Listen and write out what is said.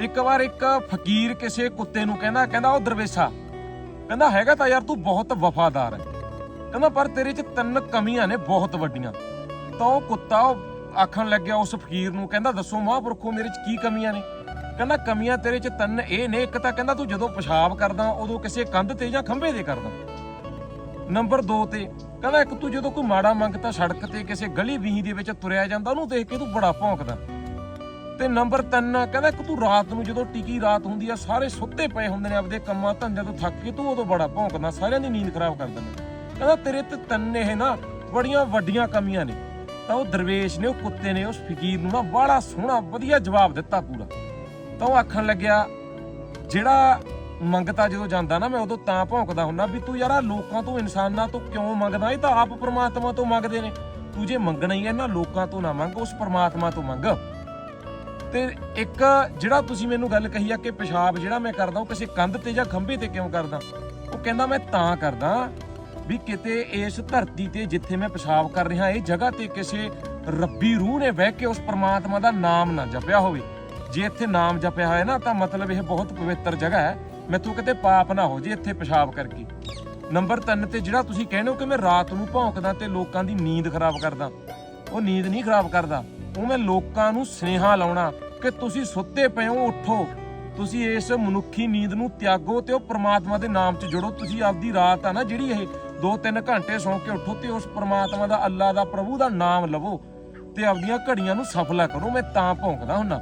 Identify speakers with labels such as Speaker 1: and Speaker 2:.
Speaker 1: ਇੱਕ ਵਾਰ ਇੱਕ ਫਕੀਰ ਕਿਸੇ ਕੁੱਤੇ ਨੂੰ ਕਹਿੰਦਾ ਕਹਿੰਦਾ, ਉਹ ਦਰਵੇਸ਼ਾ। ਕਹਿੰਦਾ, ਹੈਗਾ ਤਾਂ ਯਾਰ ਤੂੰ ਬਹੁਤ ਵਫਾਦਾਰ ਹੈ। ਕਹਿੰਦਾ, ਪਰ ਤੇਰੇ 'ਚ ਤਿੰਨ ਕਮੀਆਂ ਨੇ ਬਹੁਤ ਵੱਡੀਆਂ। ਤਾਂ ਉਹ ਕੁੱਤਾ ਆਖਣ ਲੱਗਿਆ ਉਸ ਫਕੀਰ ਨੂੰ, ਕਹਿੰਦਾ, ਦੱਸੋ ਮਹਾਂਪੁਰਖੋ, ਮੇਰੇ 'ਚ ਕੀ ਕਮੀਆਂ ਨੇ? ਕਹਿੰਦਾ, ਕਮੀਆਂ ਤੇਰੇ 'ਚ ਤਿੰਨ ਇਹ ਨੇ, ਇੱਕ ਤਾਂ ਕਹਿੰਦਾ ਤੂੰ ਜਦੋਂ ਪਿਸ਼ਾਬ ਕਰਦਾ, ਉਦੋਂ ਕਿਸੇ ਕੰਧ ਤੇ ਜਾਂ ਖੰਭੇ ਤੇ ਕਰਦਾ। ਨੰਬਰ 2 ਤੇ ਕਹਿੰਦਾ, ਇੱਕ ਤੂੰ ਜਦੋਂ ਕੋਈ ਮਾੜਾ ਮੰਗਤਾ ਸੜਕ ਤੇ ਕਿਸੇ ਗਲੀ ਵੀਹੀ ਦੇ ਵਿੱਚ ਤੁਰਿਆ ਜਾਂਦਾ, ਉਹਨੂੰ ਦੇਖ ਕੇ ਤੂੰ ਬੜਾ ਭੌਂਕਦਾ। ਤੇ ਨੰਬਰ 3 ਕਹਿੰਦਾ ਇੱਕ ਤੂੰ ਰਾਤ ਨੂੰ ਜਦੋਂ ਟਿਕੀ ਰਾਤ ਹੁੰਦੀ ਆ, ਸਾਰੇ ਸੁੱਤੇ ਪਏ ਹੁੰਦੇ ਨੇ ਆਪਦੇ ਕੰਮਾਂ ਧੰਦਿਆਂ ਤੋਂ ਥੱਕ ਕੇ, ਤੂੰ ਉਦੋਂ ਬੜਾ ਭੌਂਕਦਾ, ਸਾਰਿਆਂ ਦੀ ਨੀਂਦ ਖਰਾਬ ਕਰ ਦਿੰਦਾ। ਕਹਿੰਦਾ ਤੇਰੇ ਤੇ ਤਿੰਨ ਇਹ ਨਾ ਬੜੀਆਂ ਵੱਡੀਆਂ ਕਮੀਆਂ ਨੇ। ਤਾਂ ਉਹ ਦਰਵੇਸ਼ ਨੇ, ਉਹ ਕੁੱਤੇ ਨੇ, ਉਸ ਫਕੀਰ ਨੂੰ ਨਾ ਬੜਾ ਸੋਹਣਾ, ਵਧੀਆ ਜਵਾਬ ਦਿੱਤਾ ਪੂਰਾ। ਤਾਂ ਉਹ ਆਖਣ ਲੱਗਿਆ, ਜਿਹੜਾ ਮੰਗਤਾ ਜਦੋਂ ਜਾਂਦਾ ਨਾ, ਮੈਂ ਉਦੋਂ ਤਾਂ ਭੌਂਕਦਾ ਹੁੰਨਾ ਵੀ ਤੂੰ ਯਾਰ ਲੋਕਾਂ ਤੋਂ ਇਨਸਾਨਾਂ ਤੋਂ ਕਿਉਂ ਮੰਗਦਾ? ਇਹ ਤਾਂ ਆਪ ਪ੍ਰਮਾਤਮਾ ਤੋਂ ਮੰਗਦੇ ਨੇ। ਤੂੰ ਜੇ ਮੰਗਣਾ ਹੀ ਹੈ ਨਾ ਲੋਕਾਂ ਤੋਂ ਨਾ ਮੰਗ, ਉਸ ਪ੍ਰਮਾਤਮਾ ਤੋਂ ਮੰਗ। ਤੇ ਇੱਕ ਜਿਹੜਾ ਤੁਸੀਂ ਮੈਨੂੰ ਗੱਲ ਕਹੀ ਆ ਕਿ ਪਿਸ਼ਾਬ ਜਿਹੜਾ ਮੈਂ ਕਰਦਾ ਉਹ ਕਿਸੇ ਕੰਧ ਤੇ ਜਾਂ ਖੰਭੇ ਤੇ ਕਿਉਂ ਕਰਦਾ? ਉਹ ਕਹਿੰਦਾ ਮੈਂ ਤਾਂ ਕਰਦਾ ਵੀ ਕਿਤੇ ਇਸ ਧਰਤੀ ਤੇ ਜਿੱਥੇ ਮੈਂ ਪਿਸ਼ਾਬ ਕਰ ਰਿਹਾ, ਇਹ ਜਗ੍ਹਾ ਤੇ ਕਿਸੇ ਰੱਬੀ ਰੂਹ ਨੇ ਬਹਿ ਕੇ ਉਸ ਪ੍ਰਮਾਤਮਾ ਦਾ ਨਾਮ ਨਾ ਜਪਿਆ ਹੋਵੇ। ਜੇ ਇੱਥੇ ਨਾਮ ਜਪਿਆ ਹੋਇਆ ਨਾ, ਤਾਂ ਮਤਲਬ ਇਹ ਬਹੁਤ ਪਵਿੱਤਰ ਜਗ੍ਹਾ ਹੈ। ਮੈਥੋਂ ਕਿਤੇ ਪਾਪ ਨਾ ਹੋ ਜੇ ਇੱਥੇ ਪਿਸ਼ਾਬ ਕਰਕੇ। ਨੰਬਰ 3 ਤੇ ਜਿਹੜਾ ਤੁਸੀਂ ਕਹਿੰਦੇ ਹੋ ਕਿ ਮੈਂ ਰਾਤ ਨੂੰ ਭੌਂਕਦਾ ਤੇ ਲੋਕਾਂ ਦੀ ਨੀਂਦ ਖਰਾਬ ਕਰਦਾ। ਉਹ ਨੀਂਦ ਨਹੀਂ ਖਰਾਬ ਕਰਦਾ। ਉਹ ਲੋਕਾਂ ਨੂੰ ਸਨੇਹਾ ਲਾਉਣਾ ਕਿ ਤੁਸੀਂ ਸੁੱਤੇ ਪਏ ਹੋ, ਉੱਠੋ। ਤੁਸੀਂ ਇਸ ਮਨੁੱਖੀ ਨੀਂਦ ਨੂੰ ਤਿਆਗੋ ਤੇ ਉਹ ਪ੍ਰਮਾਤਮਾ ਦੇ ਨਾਮ 'ਚ ਜੁੜੋ। ਤੁਸੀਂ ਆਪਦੀ ਰਾਤ ਆ ਨਾ ਜਿਹੜੀ ਇਹ 2-3 ਘੰਟੇ ਸੌਂ ਕੇ ਉੱਠੋ ਤੇ ਉਸ ਪ੍ਰਮਾਤਮਾ ਦਾ ਅੱਲਾ ਦਾ, ਪ੍ਰਭੂ ਦਾ ਨਾਮ ਲਵੋ ਤੇ ਆਪਦੀਆਂ ਘੜੀਆਂ ਨੂੰ ਸਫਲਾ ਕਰੋ। ਮੈਂ ਤਾਂ ਭੌਂਕਦਾ ਹੁੰਨਾ।